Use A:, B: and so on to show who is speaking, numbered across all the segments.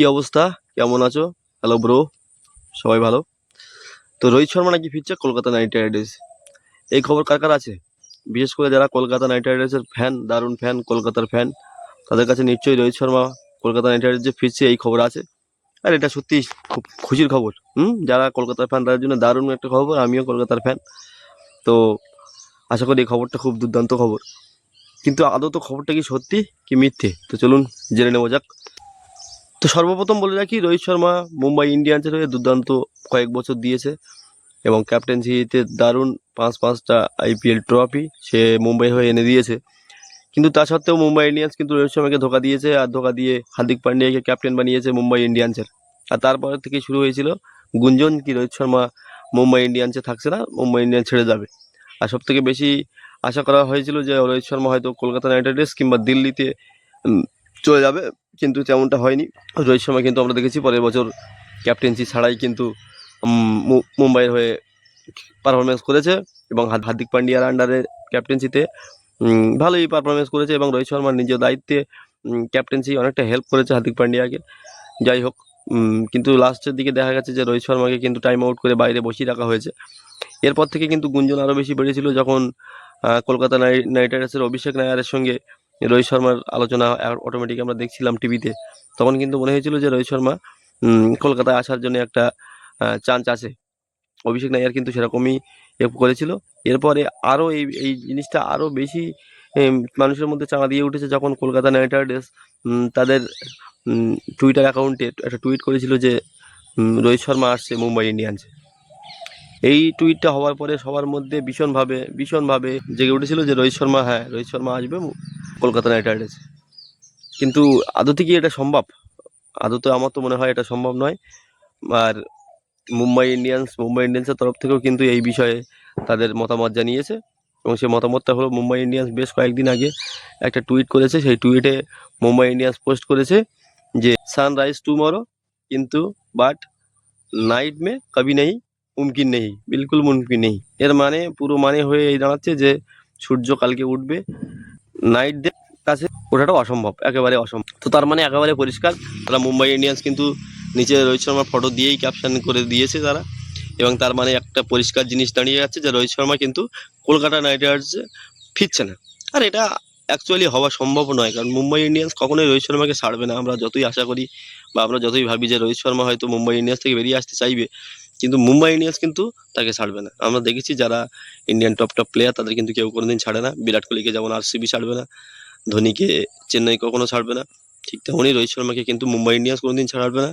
A: কি অবস্থা? কেমন আছো? হ্যালো ব্রো সবাই ভালো? তো রোহিত শর্মা নাকি ফিরছে কলকাতা নাইট রাইডার্স। এই খবর কার কার আছে? বিশেষ করে যারা কলকাতা নাইট রাইডার্সের ফ্যান দারুণ ফ্যান কলকাতার ফ্যান তাদের কাছে নিশ্চয়ই রোহিত শর্মা কলকাতা নাইট রাইডার্স যে ফিরছে, এই খবর আছে। আর এটা সত্যি খুব খুশির খবর। হুম? যারা কলকাতার ফ্যান তাদের জন্য দারুণ একটা খবর, আমিও কলকাতার ফ্যান তো আশা করি এই খবরটা খুব দুর্দান্ত খবর। কিন্তু আদৌ তো খবরটা কি সত্যি, কি মিথ্যে? তো চলুন জেনে নেওয়া যাক। তো সর্বপ্রথম বলে রাখি, রোহিত শর্মা মুম্বাই ইন্ডিয়ান্সের হয়ে দুর্দান্ত কয়েক বছর দিয়েছে এবং ক্যাপ্টেন্সিতে দারুণ পাঁচ পাঁচটা আইপিএল ট্রফি সে মুম্বাই হয়ে এনে দিয়েছে। কিন্তু তা সত্ত্বেও মুম্বাই ইন্ডিয়ান্স কিন্তু রোহিত শর্মাকে ধোকা দিয়েছে আর ধোকা দিয়ে হার্দিক পান্ডিয়াকে ক্যাপ্টেন বানিয়েছে মুম্বাই ইন্ডিয়ান্সের। আর তারপর থেকে শুরু হয়েছিল গুঞ্জন কি রোহিত শর্মা মুম্বাই ইন্ডিয়ান্সে থাকছে না, মুম্বাই ইন্ডিয়ান্স ছেড়ে যাবে। আর সব থেকে বেশি আশা করা হয়েছিল যে রোহিত শর্মা হয়তো কলকাতা নাইট রাইডার্স কিংবা দিল্লিতে চলে যাবে, কিন্তু তেমনটা হয়নি। রোহিত শর্মা কিন্তু আমরা দেখেছি পরের বছর ক্যাপ্টেন্সি ছাড়াই কিন্তু মুম্বাইয়ের হয়ে পারফরমেন্স করেছে এবং হার্দিক পান্ডিয়ার আন্ডারে ক্যাপ্টেন্সিতে ভালোই পারফরমেন্স করেছে এবং রোহিত শর্মার নিজের দায়িত্বে ক্যাপ্টেন্সি অনেকটা হেল্প করেছে হার্দিক পান্ডিয়াকে। যাই হোক কিন্তু লাস্টের দিকে দেখা গেছে যে রোহিত শর্মাকে কিন্তু টাইম আউট করে বাইরে বসিয়ে রাখা হয়েছে। এরপর থেকে কিন্তু গুঞ্জন আরও বেশি বেড়েছিল যখন কলকাতা নাইট রাইডার্সের অভিষেক নায়ারের সঙ্গে রোহিত শর্মার আলোচনা অটোমেটিক আমরা দেখছিলাম টিভিতে তখন কিন্তু মনে হয়েছিল যে রোহিত শর্মা কলকাতায় আসার জন্য একটা চান্স আছে। অভিষেক নায়ার কিন্তু সেরকমই করেছিল। এরপরে আরও এই এই জিনিসটা আরও বেশি মানুষের মধ্যে চাঙা দিয়ে উঠেছে যখন কলকাতা নাইট রাইডার্স তাদের টুইটার অ্যাকাউন্টে একটা টুইট করেছিল যে রোহিত শর্মা আসছে মুম্বাই ইন্ডিয়ানসে। এই টুইটটা হওয়ার পরে সবার মধ্যে ভীষণভাবে ভীষণভাবে জেগে উঠেছিল যে রোহিত শর্মা হ্যাঁ রোহিত শর্মা আসবে কলকাতা নাইট রাইডার্স কিন্তু আদতে কি এটা সম্ভব? আদতে আমার তো মনে হয় এটা সম্ভব নয়। আর মুম্বাই ইন্ডিয়ান্স মুম্বাই ইন্ডিয়ান্সের তরফ থেকেও কিন্তু এই বিষয়ে তাদের মতামত জানিয়েছে। এবং সেই মতামতটা হলো মুম্বাই ইন্ডিয়ান্স বেশ কয়েকদিন আগে একটা টুইট করেছে। সেই টুইটে মুম্বাই ইন্ডিয়ান্স পোস্ট করেছে যে সানরাইজ টুমরো কিন্তু বাট নাইট মে কবি নেই, মুমকিন নেই, বিলকুল মুমকিন নেই। এর মানে পুরো মানে হয়ে এই দাঁড়াচ্ছে যে, সূর্য কালকে উঠবে। নাইটদের কাছে ওঠাটাও অসম্ভব, একেবারে অসম্ভব। তো তার মানে একেবারে পরিষ্কার, তারা মুম্বাই ইন্ডিয়ান্স কিন্তু নিচে রোহিত শর্মার ফটো দিয়েই ক্যাপশন করে দিয়েছে তারা। এবং তার মানে একটা পরিষ্কার জিনিস দাঁড়িয়ে যাচ্ছে যে রোহিত শর্মা কিন্তু কলকাতা নাইট রাইডার্সে ফিরছে না। আর এটা অ্যাকচুয়ালি হওয়া সম্ভব নয়, কারণ মুম্বাই ইন্ডিয়ান্স কখনোই রোহিত শর্মাকে ছাড়বে না। আমরা যতই আশা করি বা আমরা যতই ভাবি যে রোহিত শর্মা হয়তো মুম্বাই ইন্ডিয়ান্স থেকে বেরিয়ে আসতে চাইবে কিন্তু মুম্বাই ইন্ডিয়ান্স কিন্তু তাকে ছাড়বে না। আমরা দেখেছি যারা ইন্ডিয়ান টপ টপ প্লেয়ার তাদের কিন্তু কেউ কোনোদিন ছাড়ে না। বিরাট কোহলিকে যেমন আরসিবি ছাড়বে না, ধোনিকে চেন্নাই কখনো ছাড়বে না। ঠিক তেমনই রোহিত শর্মাকে কিন্তু মুম্বাই ইন্ডিয়ান্স কোনোদিন ছাড়বে না।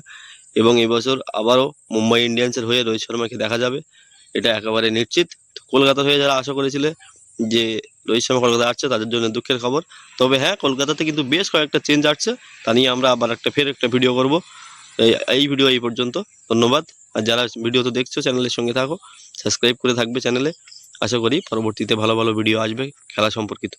A: এবং এবছর আবারও মুম্বাই ইন্ডিয়ান্সের হয়ে রোহিত শর্মাকে দেখা যাবে। এটা একেবারে নিশ্চিত। কলকাতার হয়ে যারা আশা করেছিলে যে রোহিত শর্মা কলকাতা আসছে, তাদের জন্য দুঃখের খবর। তবে হ্যাঁ কলকাতাতে কিন্তু বেশ কয়েকটা চেঞ্জ আসছে। তা নিয়ে আমরা আবার একটা, ফের একটা ভিডিও করব। এই ভিডিও এই পর্যন্ত। ধন্যবাদ। আর যারা ভিডিও তো দেখছ চ্যানেলের সঙ্গে থাকো সাবস্ক্রাইব করে থাকবে চ্যানেলে আশা করি পরবর্তীতে ভালো ভালো ভিডিও আসবে, খেলা সম্পর্কিত।